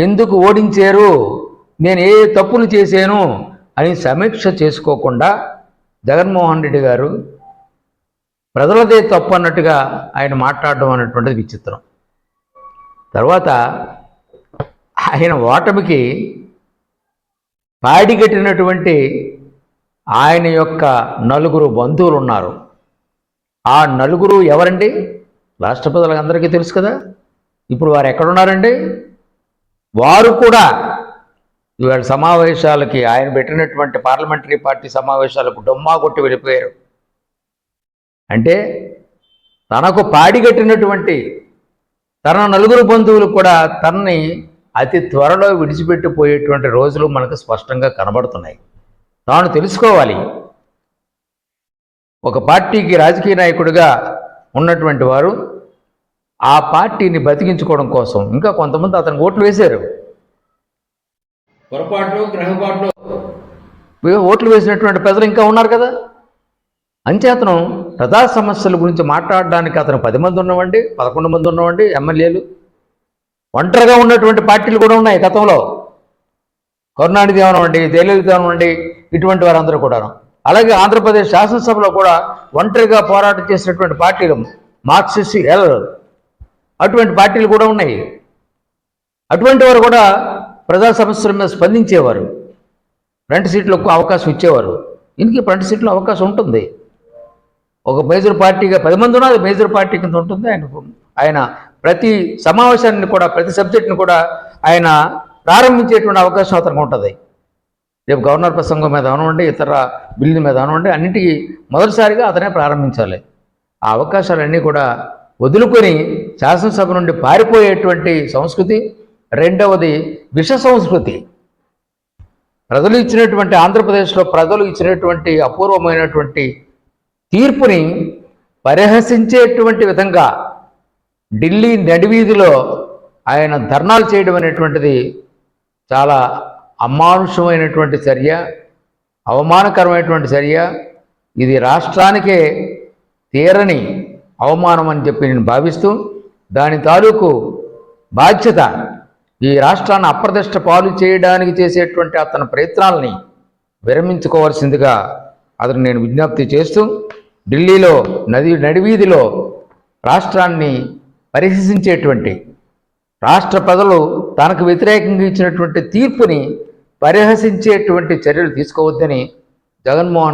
ఎందుకు ఓడించారు? నేను ఏ తప్పులు చేశాను? అని సమీక్ష చేసుకోకుండా జగన్మోహన్ రెడ్డి గారు ప్రజలదే తప్పు అన్నట్టుగా ఆయన మాట్లాడడం అనేటువంటిది విచిత్రం. తర్వాత ఆయన ఓటమికి పాడిగట్టినటువంటి ఆయన యొక్క నలుగురు బంధువులు ఉన్నారు. ఆ నలుగురు ఎవరండి? రాష్ట్ర ప్రజలందరికీ తెలుసు కదా? ఇప్పుడు వారు ఎక్కడున్నారండి? వారు కూడా ఇవాళ సమావేశాలకి ఆయన పెట్టినటువంటి పార్లమెంటరీ పార్టీ సమావేశాలకు డొమ్మా కొట్టి వెళ్ళిపోయారు. అంటే తనకు పాడిగట్టినటువంటి తన నలుగురు బంధువులు కూడా తనని అతి త్వరలో విడిచిపెట్టిపోయేటువంటి రోజులు మనకు స్పష్టంగా కనబడుతున్నాయి. తాను తెలుసుకోవాలి. ఒక పార్టీకి రాజకీయ నాయకుడిగా ఉన్నటువంటి వారు ఆ పార్టీని బతికించుకోవడం కోసం ఇంకా కొంతమంది అతను ఓట్లు వేశారు. పొరపాట్లు గ్రహపాట్లు. ఓట్లు వేసినటువంటి ప్రజలు ఇంకా ఉన్నారు కదా. అంచేతను ప్రజా సమస్యల గురించి మాట్లాడడానికి అతను పది మంది ఉన్నవండి పదకొండు మంది ఉన్నవండి ఎమ్మెల్యేలు. ఒంటరిగా ఉన్నటువంటి పార్టీలు కూడా ఉన్నాయి గతంలో. కరుణానిధి అవనివ్వండి జయలలిత అవనివ్వండి ఇటువంటి వారందరూ కూడాను. అలాగే ఆంధ్రప్రదేశ్ శాసనసభలో కూడా ఒంటరిగా పోరాటం చేసినటువంటి పార్టీలు మార్క్సిస్ట్ ఎల్ అటువంటి పార్టీలు కూడా ఉన్నాయి. అటువంటి వారు కూడా ప్రజా సమస్యల మీద స్పందించేవారు. ఫ్రంట్ సీట్లకు అవకాశం ఇచ్చేవారు. ఇందుకే ఫ్రంట్ సీట్లో అవకాశం ఉంటుంది. ఒక మేజర్ పార్టీగా పది మంది ఉన్నది మేజర్ పార్టీ కింద ఉంటుంది. ఆయన ఆయన ప్రతి సమావేశాన్ని కూడా ప్రతి సబ్జెక్ట్ని కూడా ఆయన ప్రారంభించేటువంటి అవకాశం అతనికి ఉంటుంది. రేపు గవర్నర్ ప్రసంగం మీద అవనివ్వండి ఇతర బిల్లు మీద అవనివ్వండి అన్నిటికీ మొదటిసారిగా అతనే ప్రారంభించాలి. ఆ అవకాశాలన్నీ కూడా వదులుకొని శాసనసభ నుండి పారిపోయేటువంటి సంస్కృతి రెండవది విష సంస్కృతి. ప్రజలు ఇచ్చినటువంటి ఆంధ్రప్రదేశ్లో ప్రజలు ఇచ్చినటువంటి అపూర్వమైనటువంటి తీర్పుని పరిహసించేటువంటి విధంగా ఢిల్లీ నడివీధిలో ఆయన ధర్నాలు చేయడం అనేటువంటిది చాలా అమానుషమైనటువంటి చర్య అవమానకరమైనటువంటి చర్య. ఇది రాష్ట్రానికే తీరని అవమానం అని చెప్పి నేను భావిస్తూ దాని తాలూకు బాధ్యత ఈ రాష్ట్రాన్ని అప్రదిష్ట పాలు చేయడానికి చేసేటువంటి అతని ప్రయత్నాలని విరమించుకోవాల్సిందిగా అతను నేను విజ్ఞప్తి చేస్తూ ఢిల్లీలో నది నడివీధిలో రాష్ట్రాన్ని పరిహసించేటువంటి రాష్ట్ర ప్రజలు తనకు వ్యతిరేకంగా ఇచ్చినటువంటి తీర్పుని పరిహసించేటువంటి చర్యలు తీసుకోవద్దని జగన్మోహన్